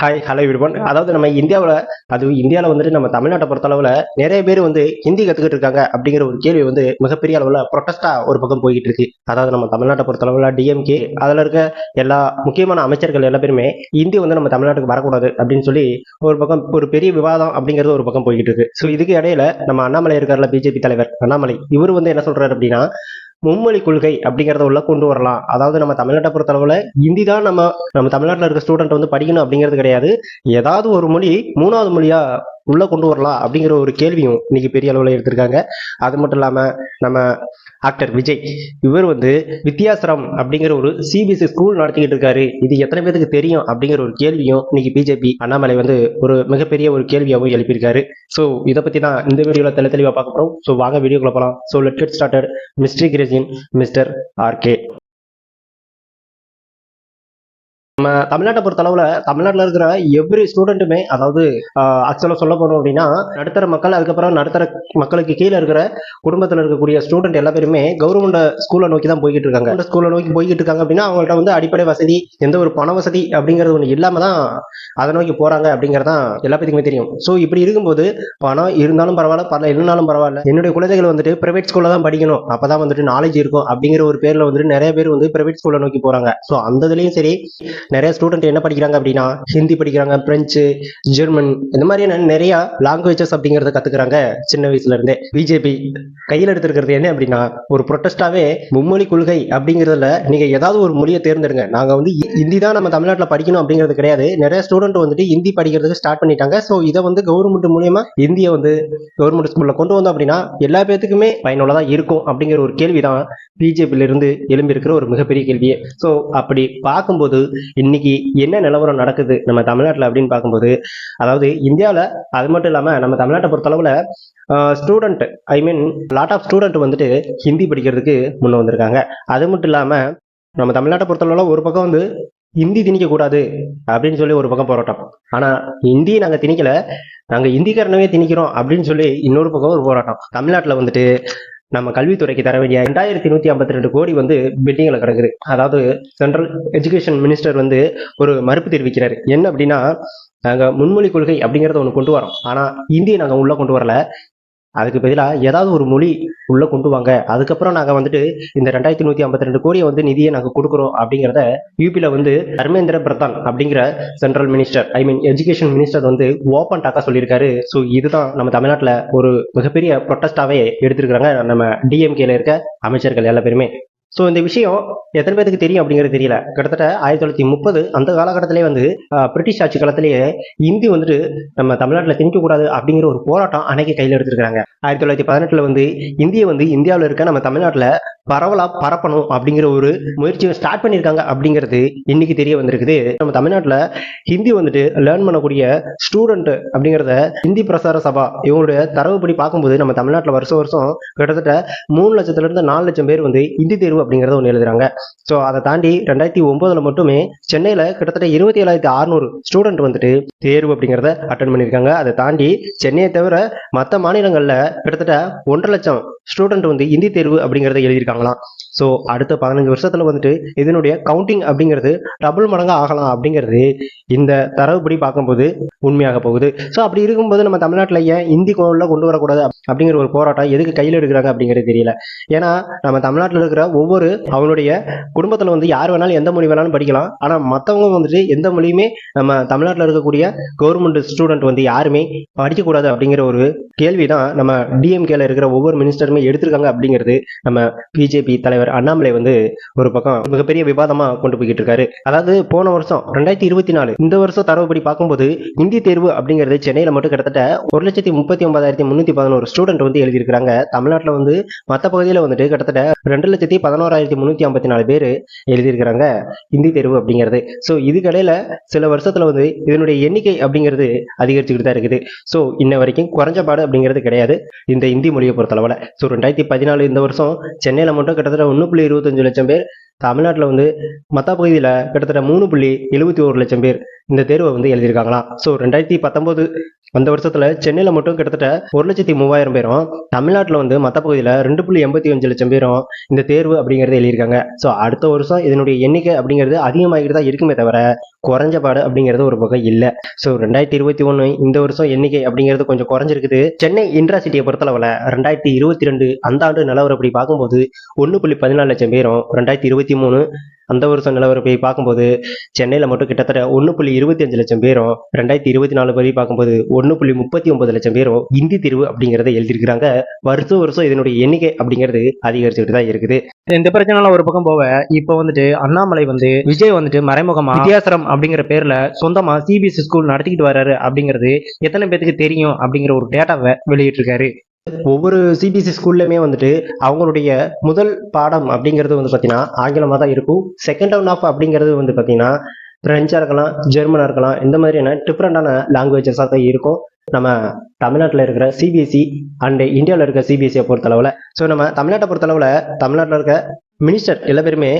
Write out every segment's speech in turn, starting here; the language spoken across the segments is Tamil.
ஹாய் ஹலோ விடுவோம் அதாவது நம்ம இந்தியாவில் அது இந்தியாவில் வந்துட்டு நம்ம தமிழ்நாட்டை பொறுத்தளவில் நிறைய பேர் வந்து ஹிந்தி கற்றுக்கிட்டு இருக்காங்க அப்படிங்கிற ஒரு கேள்வி வந்து மிகப்பெரிய அளவில் ப்ரொட்டஸ்டாக ஒரு பக்கம் போய்கிட்டு இருக்கு. அதாவது நம்ம தமிழ்நாட்டை பொறுத்தளவில் டிஎம்கே அதில் இருக்க எல்லா முக்கியமான அமைச்சர்கள் எல்லா பேருமே இந்தி வந்து நம்ம தமிழ்நாட்டுக்கு வரக்கூடாது அப்படின்னு சொல்லி ஒரு பக்கம் ஒரு பெரிய விவாதம் அப்படிங்கிறது ஒரு பக்கம் போய்கிட்டு இருக்கு. ஸோ இதுக்கு இடையில நம்ம அண்ணாமலை இருக்கார்ல பிஜேபி தலைவர். அண்ணாமலை இவர் வந்து என்ன சொல்றாரு அப்படின்னா மும்மொழி கொள்கை அப்படிங்கறத உள்ள கொண்டு வரலாம். அதாவது நம்ம தமிழ்நாட்டை பொறுத்தளவில் ஹிந்தி தான் நம்ம நம்ம தமிழ்நாட்டில் இருக்க ஸ்டூடெண்ட் வந்து படிக்கணும் அப்படிங்கிறது கிடையாது. ஏதாவது ஒரு மொழி மூணாவது மொழியா உள்ளே கொண்டு வரலாம் அப்படிங்கிற ஒரு கேள்வியும் இன்னைக்கு பெரிய அளவில் எடுத்திருக்காங்க. அது மட்டும் இல்லாமல் நம்ம ஆக்டர் விஜய் இவர் வந்து வித்யாசிரம் அப்படிங்கிற ஒரு சிபிஎஸ்சி ஸ்கூல் நடத்திக்கிட்டு இருக்காரு. இது எத்தனை பேருக்கு தெரியும் அப்படிங்கிற ஒரு கேள்வியும் இன்னைக்கு பிஜேபி அண்ணாமலை வந்து ஒரு மிகப்பெரிய ஒரு கேள்வியாகவும் எழுப்பியிருக்காரு. ஸோ இதை பற்றி தான் இந்த வீடியோவில் தெளி தெளிவாக பார்க்க போகிறோம் ஸோ வாங்க வீடியோக்குள்ள போகலாம் so let get started mister கிரேசின் mister RK நம்ம தமிழ்நாட்டை பொறுத்த தமிழ்நாட்டில் இருக்கிற எவ்ரி ஸ்டூடெண்ட்டுமே அதாவது ஆக்சுவலாக சொல்ல போனோம் அப்படின்னா நடுத்தர மக்கள் அதுக்கப்புறம் நடுத்தர மக்களுக்கு கீழே இருக்கிற குடும்பத்தில் இருக்கக்கூடிய ஸ்டூடெண்ட் எல்லா பேருமே கவர்மெண்ட் ஸ்கூலை நோக்கி தான் போய்கிட்டு இருக்காங்க. ஸ்கூலை நோக்கி போய்கிட்டு இருக்காங்க அப்படின்னா அவங்கள்ட்ட வந்து அடிப்படை வசதி எந்த ஒரு பண வசதி அப்படிங்கிறது ஒன்று இல்லாமல் தான் அதை நோக்கி போகிறாங்க அப்படிங்கிறதான் எல்லா பேருக்குமே தெரியும். ஸோ இப்படி இருக்கும்போது பணம் இருந்தாலும் பரவாயில்ல பரவாயில்ல இல்லைனாலும் பரவாயில்ல. என்னுடைய குழந்தைகள் வந்துட்டு பிரைவேட் ஸ்கூலில் தான் படிக்கணும். அப்போ தான் வந்துட்டு நாலேஜ் இருக்கும் அப்படிங்கிற ஒரு பேரில் வந்துட்டு நிறைய பேர் வந்து பிரைவேட் ஸ்கூலில் நோக்கி போகிறாங்க ஸோ அந்த இதுலேயும் சரி நிறைய ஸ்டூடெண்ட் என்ன படிக்கிறாங்க அப்படின்னா ஹிந்தி படிக்கிறாங்க பிரெஞ்சு ஜெர்மன் இந்த மாதிரியான நிறைய லாங்குவேஜஸ் அப்படிங்கறத கத்துக்கிறாங்க சின்ன வயசுல இருந்தே. பிஜேபி கையில் எடுத்திருக்கிறது என்ன அப்படின்னா ஒரு ப்ரொட்டஸ்டாவே மும்மொழி கொள்கை அப்படிங்கிறதுல நீங்க ஏதாவது ஒரு மொழியை தேர்ந்தெடுங்க. நாங்க வந்து ஹிந்தி தான் நம்ம தமிழ்நாட்டில் படிக்கணும் அப்படிங்கிறது கிடையாது. நிறைய ஸ்டூடெண்ட் வந்துட்டு ஹிந்தி படிக்கிறதுக்கு ஸ்டார்ட் பண்ணிட்டாங்க. ஸோ இதை வந்து கவர்மெண்ட் மூலியமா இந்தியை வந்து கவர்மெண்ட் ஸ்கூல்ல கொண்டு வந்தோம் அப்படின்னா எல்லா பேத்துக்குமே பயனுள்ளதா இருக்கும் அப்படிங்கிற ஒரு கேள்வி தான் பிஜேபியில இருந்து ஒரு மிகப்பெரிய கேள்வியே. ஸோ அப்படி பார்க்கும்போது இன்னைக்கு என்ன நிலவரம் நடக்குது நம்ம தமிழ்நாட்டில் அப்படின்னு பார்க்கும்போது அதாவது இந்தியாவில் அது மட்டும் இல்லாமல் நம்ம தமிழ்நாட்டை பொறுத்தளவில் student I mean lot of student வந்துட்டு ஹிந்தி படிக்கிறதுக்கு முன்ன வந்திருக்காங்க. அது மட்டும் இல்லாமல் நம்ம தமிழ்நாட்டை பொறுத்தளவில் ஒரு பக்கம் வந்து ஹிந்தி திணிக்க கூடாது அப்படின்னு சொல்லி ஒரு பக்கம் போராட்டம். ஆனா ஹிந்தி நாங்க திணிக்கல நாங்க ஹிந்திக்காரனவே திணிக்கிறோம் அப்படின்னு சொல்லி இன்னொரு பக்கம் ஒரு போராட்டம். தமிழ்நாட்டுல வந்துட்டு நம்ம கல்வித்துறைக்கு தர வேண்டிய ரெண்டாயிரத்தி நூத்தி ஐம்பத்தி ரெண்டு கோடி வந்து பெட்டிங்ல கிடக்குது. அதாவது சென்ட்ரல் எஜுகேஷன் மினிஸ்டர் வந்து ஒரு மறுப்பு தெரிவிக்கிறாரு. என்ன அப்படின்னா நாங்க முன்மொழி கொள்கை அப்படிங்கிறத ஒன்று கொண்டு வரோம். ஆனா இந்தியை நாங்க உள்ள கொண்டு வரல. அதுக்கு பதிலாக ஏதாவது ஒரு மொழி உள்ளே கொண்டு வாங்க. அதுக்கப்புறம் நாங்கள் வந்துட்டு இந்த ரெண்டாயிரத்தி நூற்றி ஐம்பத்தி ரெண்டு கோடியை வந்து நிதியை நாங்கள் கொடுக்குறோம் அப்படிங்கிறத யூபியில் வந்து தர்மேந்திர பிரதான் அப்படிங்கிற central minister I mean education minister வந்து ஓப்பன் டாக்கா சொல்லியிருக்காரு. ஸோ இதுதான் நம்ம தமிழ்நாட்டில் ஒரு மிகப்பெரிய ப்ரொட்டஸ்டாகவே எடுத்திருக்கிறாங்க. நம்ம டிஎம்கேல இருக்க அமைச்சர்கள் எல்லா பேருமே. ஸோ இந்த விஷயம் எத்தனை பேருக்கு தெரியும் அப்படிங்கிறது தெரியல. கிட்டத்தட்ட ஆயிரத்தி தொள்ளாயிரத்தி முப்பது அந்த காலகட்டத்திலே வந்து பிரிட்டிஷ் ஆட்சி காலத்திலேயே இந்தி வந்துட்டு நம்ம தமிழ்நாட்டில் திணிக்கக்கூடாது அப்படிங்கிற ஒரு போராட்டம் அன்னைக்கு கையில் எடுத்திருக்காங்க ஆயிரத்தி தொள்ளாயிரத்தி பதினெட்டுல வந்து இந்தியை வந்து இந்தியாவில் இருக்க நம்ம தமிழ்நாட்டில் பரவலாக பரப்பணும் அப்படிங்கிற ஒரு முயற்சியை ஸ்டார்ட் பண்ணியிருக்காங்க அப்படிங்கிறது இன்னைக்கு தெரிய வந்திருக்குது. நம்ம தமிழ்நாட்டில் ஹிந்தி வந்துட்டு லேர்ன் பண்ணக்கூடிய ஸ்டூடெண்ட் அப்படிங்கிறத ஹிந்தி பிரசார சபா இவங்களுடைய தரவுப்படி பார்க்கும்போது நம்ம தமிழ்நாட்டில் வருஷம் வருஷம் கிட்டத்தட்ட மூணு லட்சத்துல இருந்து நாலு லட்சம் பேர் வந்து இந்தி தேர்வு அப்படிங்கிறத ஒன்று எழுதுறாங்க. ஸோ அதை தாண்டி ரெண்டாயிரத்தி ஒன்பதுல மட்டுமே சென்னையில கிட்டத்தட்ட இருபத்தி ஏழாயிரத்தி அறுநூறு ஸ்டூடெண்ட் வந்துட்டு தேர்வு அப்படிங்கிறத அட்டன் பண்ணியிருக்காங்க. அதை தாண்டி சென்னையை தவிர மற்ற மாநிலங்கள்ல கிட்டத்தட்ட ஒன்றரை லட்சம் ஸ்டூடெண்ட் வந்து இந்தி தேர்வு அப்படிங்கறத எழுதியிருக்காங்களாம். ஸோ அடுத்த பதினஞ்சு வருஷத்தில் வந்துட்டு இதனுடைய கவுண்டிங் அப்படிங்கிறது டபுள் மடங்கு ஆகலாம் அப்படிங்கிறது இந்த தரவுப்படி பார்க்கும்போது உண்மையாக போகுது. ஸோ அப்படி இருக்கும்போது நம்ம தமிழ்நாட்டில் ஏன் இந்தி கோவில்ல கொண்டு வரக்கூடாது அப்படிங்கிற ஒரு போராட்டம் எதுக்கு கையில் எடுக்கிறாங்க அப்படிங்கிறது தெரியல. ஏன்னா நம்ம தமிழ்நாட்டில் இருக்கிற ஒவ்வொரு அவனுடைய குடும்பத்தில் வந்து யார் வேணாலும் எந்த மொழி வேணாலும் படிக்கலாம். ஆனால் மற்றவங்க வந்துட்டு எந்த மொழியுமே நம்ம தமிழ்நாட்டில் இருக்கக்கூடிய கவர்மெண்ட் ஸ்டூடெண்ட் வந்து யாருமே படிக்கக்கூடாது அப்படிங்கிற ஒரு கேள்வி தான் நம்ம டிஎம்கேல இருக்கிற ஒவ்வொரு மினிஸ்டருமே எடுத்திருக்காங்க அப்படிங்கிறது நம்ம பிஜேபி தலைவர் அண்ணாமலை வந்து ஒரு பக்கம் மிகப்பெரிய விவாதமா கொண்டு போய்கிட்டு இருக்காரு. அதாவது போன வருஷம் ரெண்டாயிரத்தி இருபத்தி நாலு இந்த வருஷம் தரவுப்படி பார்க்கும்போது இந்தி தேர்வு அப்படிங்கிறது சென்னையில மட்டும் கிட்டத்தட்ட ஒரு லட்சத்தி முப்பத்தி ஒன்பதாயிரத்தி முன்னூத்தி பதினோரு ஸ்டூடெண்ட் வந்து எழுதியிருக்காங்க தமிழ்நாட்டில் வந்து மற்ற பகுதியில் வந்துட்டு கிட்டத்தட்ட ரெண்டு லட்சத்தி பதினோராயிரத்தி முன்னூத்தி ஐம்பத்தி நாலு பேர் எழுதியிருக்கிறாங்க இந்தி தேர்வு அப்படிங்கிறது. ஸோ இதுக்கடையில சில வருஷத்துல வந்து இதனுடைய எண்ணிக்கை அப்படிங்கிறது அதிகரிச்சுக்கிட்டு தான் இருக்குது. ஸோ இன்ன வரைக்கும் குறைஞ்ச பாடு அப்படிங்கிறது கிடையாது. இந்த இந்தி மொழியை பொறுத்தளவில். ஸோ ரெண்டாயிரத்தி பதினாலு இந்த வருஷம் சென்னையில் மட்டும் கிட்டத்தட்ட ஒன்று புள்ளி இருபத்தஞ்சு லட்சம் பேர் தமிழ்நாட்டில் வந்து மற்ற பகுதியில் கிட்டத்தட்ட மூணு புள்ளி எழுபத்தி ஒரு லட்சம் பேர் இந்த தேர்வை வந்து எழுதியிருக்காங்களாம். ஸோ ரெண்டாயிரத்தி பத்தொம்போது அந்த வருஷத்தில் சென்னையில் மட்டும் கிட்டத்தட்ட ஒரு லட்சத்தி மூவாயிரம் பேரும் தமிழ்நாட்டில் வந்து மற்ற பகுதியில் ரெண்டு புள்ளி எண்பத்தி அஞ்சு லட்சம் பேரும் இந்த தேர்வு அப்படிங்கிறத எழுதியிருக்காங்க. ஸோ அடுத்த வருஷம் இதனுடைய எண்ணிக்கை அப்படிங்கிறது அதிகமாகிட்டு தான் இருக்குமே தவிர குறைஞ்ச பாடு அப்படிங்கிறது ஒரு பக்கம் இல்லை. ஸோ ரெண்டாயிரத்தி இருபத்தி ஒன்று இந்த வருஷம் எண்ணிக்கை அப்படிங்கிறது கொஞ்சம் குறைஞ்சிருக்குது. சென்னை இன்ட்ராசிட்டியை பொறுத்தளவில் ரெண்டாயிரத்தி இருபத்தி ரெண்டு அந்த ஆண்டு நிலவரப்படி பார்க்கும்போது ஒன்று புள்ளி பதினாலு லட்சம் பேரும் ரெண்டாயிரத்தி இருபத்தி மூணு அந்த வருஷம் நிலவரப்பை பார்க்கும்போது சென்னையில் மட்டும் கிட்டத்தட்ட ஒன்று புள்ளி இருபத்தி அஞ்சு லட்சம் பேரும் ரெண்டாயிரத்தி இருபத்தி நாலு படி பார்க்கும்போது ஒன்று புள்ளி முப்பத்தி ஒன்பது லட்சம் பேரும் இந்தி தீர்வு அப்படிங்கிறத எழுதியிருக்கிறாங்க. வருஷம் வருஷம் இதனுடைய எண்ணிக்கை அப்படிங்கிறது அதிகரிச்சுட்டு தான் இருக்குது. இந்த பிரச்சனை ஒரு பக்கம் போக இப்போ வந்துட்டு அண்ணாமலை வந்து விஜய் வந்துட்டு மறைமுகமா வித்தியாசரம் அப்படிங்கிற பேர்ல சொந்தமா சிபிஎஸ்சி ஸ்கூல் நடத்திக்கிட்டு வர்றாரு அப்படிங்கிறது எத்தனை பேத்துக்கு தெரியும் அப்படிங்கிற ஒரு டேட்டாவை வெளியிட்டிருக்காரு. ஒவ்வொரு சிபிஎஸ்சி ஸ்கூல்லையுமே வந்துட்டு அவங்களுடைய முதல் பாடம் அப்படிங்கிறது வந்து பார்த்தீங்கன்னா ஆங்கிலமாக தான் இருக்கும். செகண்ட் டவுன் ஆஃப் அப்படிங்கிறது வந்து பார்த்தீங்கன்னா பிரெஞ்சாக இருக்கலாம் ஜெர்மனாக இருக்கலாம் இந்த மாதிரியான டிஃப்ரெண்டான லாங்குவேஜஸாக தான் இருக்கும். நம்ம தமிழ்நாட்டில் இருக்கிற சிபிஎஸ்சி அண்ட் இந்தியாவில் இருக்கிற சிபிஎஸ்சியை பொறுத்தளவில். ஸோ நம்ம தமிழ்நாட்டை பொறுத்தளவில் தமிழ்நாட்டில் இருக்க மினிஸ்டர் எல்லா பேருமே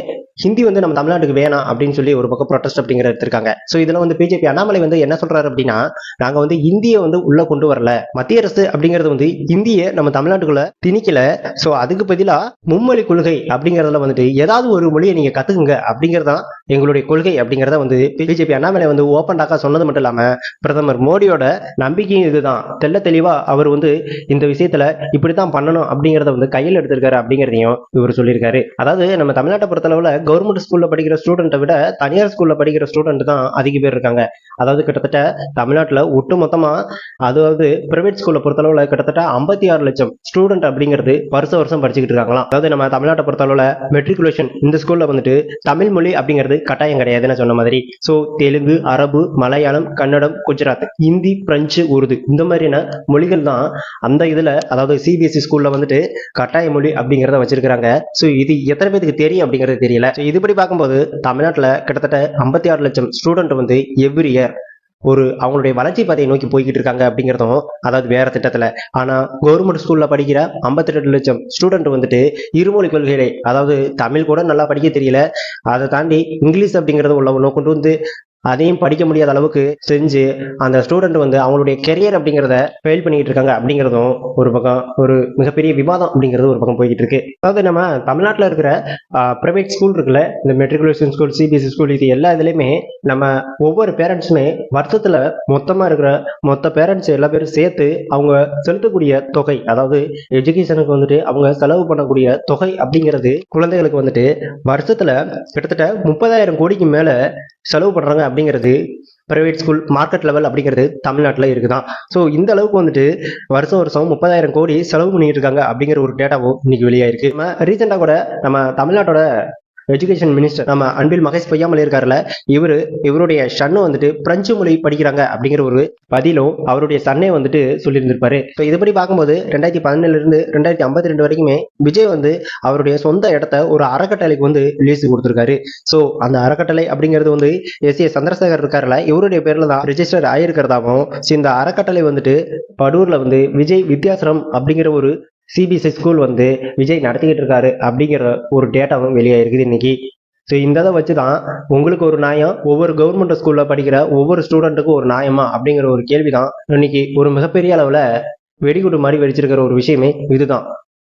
ஹிந்தி வந்து நம்ம தமிழ்நாட்டுக்கு வேணாம் அப்படின்னு சொல்லி ஒரு பக்கம் ப்ரொட்டஸ்ட் அப்படிங்கிற எடுத்திருக்காங்க. ஸோ இதில் வந்து பிஜேபி அண்ணாமலை வந்து என்ன சொல்றாரு அப்படின்னா நாங்கள் வந்து இந்தியை வந்து உள்ள கொண்டு வரல. மத்திய அரசு அப்படிங்கிறது வந்து இந்தியை நம்ம தமிழ்நாட்டுக்குள்ள திணிக்கல. ஸோ அதுக்கு பதிலாக மும்மொழி கொள்கை அப்படிங்கிறதுல வந்துட்டு ஏதாவது ஒரு மொழியை நீங்கள் கற்றுக்குங்க அப்படிங்கிறதான் எங்களுடைய கொள்கை அப்படிங்கிறத வந்து பிஜேபி அண்ணாமலை வந்து ஓப்பன் டாக்கா சொன்னது மட்டும் இல்லாம பிரதமர் மோடியோட நம்பிக்கையும் இதுதான். தெல்ல தெளிவா அவர் வந்து இந்த விஷயத்துல இப்படித்தான் பண்ணணும் அப்படிங்கறத வந்து கையில் எடுத்திருக்காரு அப்படிங்கிறதையும் இவர் சொல்லியிருக்காரு. அதாவது நம்ம தமிழ்நாட்டை பொறுத்தளவுல கவர்மெண்ட் ஸ்கூல்ல படிக்கிற ஸ்டூடெண்ட்டை விட தனியார் ஸ்கூல்ல படிக்கிற ஸ்டூடெண்ட் தான் அதிக பேர் இருக்காங்க. அதாவது கிட்டத்தட்ட தமிழ்நாட்டுல ஒட்டு மொத்தமா அதாவது பிரைவேட் ஸ்கூல்ல பொறுத்தளவுல கிட்டத்தட்ட ஐம்பத்தி ஆறு லட்சம் ஸ்டூடெண்ட் அப்படிங்கிறது வருஷம் வருஷம் படிச்சுக்கிட்டு இருக்காங்களாம். அதாவது நம்ம தமிழ்நாட்டை பொறுத்தளவுல மெட்ரிகுலேஷன் இந்த ஸ்கூல்ல வந்துட்டு தமிழ் மொழி அப்படிங்கிறது கட்டாயம் கிடையாதுன்னு சொன்ன மாதிரி. ஸோ தெலுங்கு அரபு மலையாளம் கன்னடம் குஜராத் ஹிந்தி பிரெஞ்சு உருது இந்த மாதிரியான மொழிகள் தான் அந்த இதுல அதாவது சிபிஎஸ்சி ஸ்கூல்ல வந்துட்டு கட்டாய மொழி அப்படிங்கிறத வச்சிருக்கிறாங்க. ஸோ இது எத்தனை பேருக்கு தெரியும் அப்படிங்கிறது தெரியல. ஸோ இதுபடி பார்க்கும்போது தமிழ்நாட்டில் கிட்டத்தட்ட ஐம்பத்தி ஆறு லட்சம் ஸ்டூடெண்ட் வந்து எவ்ரி இயர் ஒரு அவங்களுடைய வளர்ச்சி பாதையை நோக்கி போய்கிட்டு இருக்காங்க அப்படிங்கிறதும் அதாவது வேற திட்டத்துல. ஆனா கவர்மெண்ட் ஸ்கூல்ல படிக்கிற 52 லட்சம் ஸ்டூடெண்ட் வந்துட்டு இருமொழி கொள்கைகளை அதாவது தமிழ் கூட நல்லா படிக்க தெரியல அதை தாண்டி இங்கிலீஷ் அப்படிங்கிறது உள்ள கொண்டு வந்து அதையும் படிக்க முடியாத அளவுக்கு செஞ்சு அந்த ஸ்டூடெண்ட் வந்து அவங்களுடைய கெரியர் அப்படிங்கிறத ஃபெயில் பண்ணிட்டு இருக்காங்க அப்படிங்கிறதும் ஒரு பக்கம் ஒரு மிகப்பெரிய விவாதம் அப்படிங்கிறது ஒரு பக்கம் போய்கிட்டு இருக்கு அதாவது நம்ம தமிழ்நாட்டில் இருக்கிற ப்ரைவேட் ஸ்கூல் இருக்குல்ல இந்த மெட்ரிகுலேஷன் ஸ்கூல் சிபிஎஸ்சி ஸ்கூல் இது எல்லா இதுலையுமே நம்ம ஒவ்வொரு பேரண்ட்ஸுமே வருஷத்துல மொத்தமா இருக்கிற மொத்த பேரண்ட்ஸ் எல்லா பேரும் சேர்த்து அவங்க செலுத்தக்கூடிய தொகை அதாவது எஜுகேஷனுக்கு வந்துட்டு அவங்க செலவு பண்ணக்கூடிய தொகை அப்படிங்கிறது குழந்தைகளுக்கு வந்துட்டு வருஷத்துல கிட்டத்தட்ட முப்பதாயிரம் கோடிக்கு மேல செலவு பண்றாங்க அப்படிங்கிறது பிரைவேட் ஸ்கூல் மார்க்கெட் லெவல் அப்படிங்கிறது தமிழ்நாட்டில் இருக்குதான். ஸோ இந்த அளவுக்கு வந்துட்டு வருஷம் வருஷம் முப்பதாயிரம் கோடி செலவு பண்ணிட்டு இருக்காங்க அப்படிங்கிற ஒரு டேட்டாவும் இன்னைக்கு வெளியாயிருக்கு. நம்ம ரீசெண்டாக கூட நம்ம தமிழ்நாட்டோட எஜுகேஷன் மினிஸ்டர் நம்ம அன்பில் மகேஷ் பொய்யாமல் இருக்காருல்ல இவரு இவருடைய சன்னு வந்துட்டு பிரெஞ்சு மொழி படிக்கிறாங்க அப்படிங்கிற ஒரு பதிலும் அவருடைய சன்னே வந்துட்டு சொல்லியிருந்திருப்பாரு. ஸோ இதுபடி பார்க்கும்போது ரெண்டாயிரத்தி பதினேழுல இருந்து ரெண்டாயிரத்தி ஐம்பத்தி ரெண்டு வரைக்குமே விஜய் வந்து அவருடைய சொந்த இடத்த ஒரு அறக்கட்டளைக்கு வந்து லீஸ் கொடுத்துருக்காரு. ஸோ அந்த அறக்கட்டளை அப்படிங்கிறது வந்து எஸ் ஏ சந்திரசேகர் இருக்காருல்ல இவருடைய பேர்ல தான் ரிஜிஸ்டர் ஆயிருக்கிறதாவும் ஸோ இந்த அறக்கட்டளை வந்துட்டு படூர்ல வந்து விஜய் வித்யாசிரம் அப்படிங்கிற ஒரு சிபிஎஸ்சி ஸ்கூல் வந்து விஜய் நடத்திக்கிட்டு இருக்காரு அப்படிங்கிற ஒரு டேட்டாவும் வெளியாயிருக்குது இன்னைக்கு. ஸோ இந்த இதை வச்சு தான் உங்களுக்கு ஒரு நியாயம் ஒவ்வொரு கவர்மெண்ட் ஸ்கூலில் படிக்கிற ஒவ்வொரு ஸ்டூடெண்ட்டுக்கும் ஒரு நியாயமா அப்படிங்கிற ஒரு கேள்வி தான் இன்னைக்கு ஒரு மிகப்பெரிய அளவில் வெடிகுண்டு மாதிரி வெடிச்சிருக்கிற ஒரு விஷயமே இதுதான்.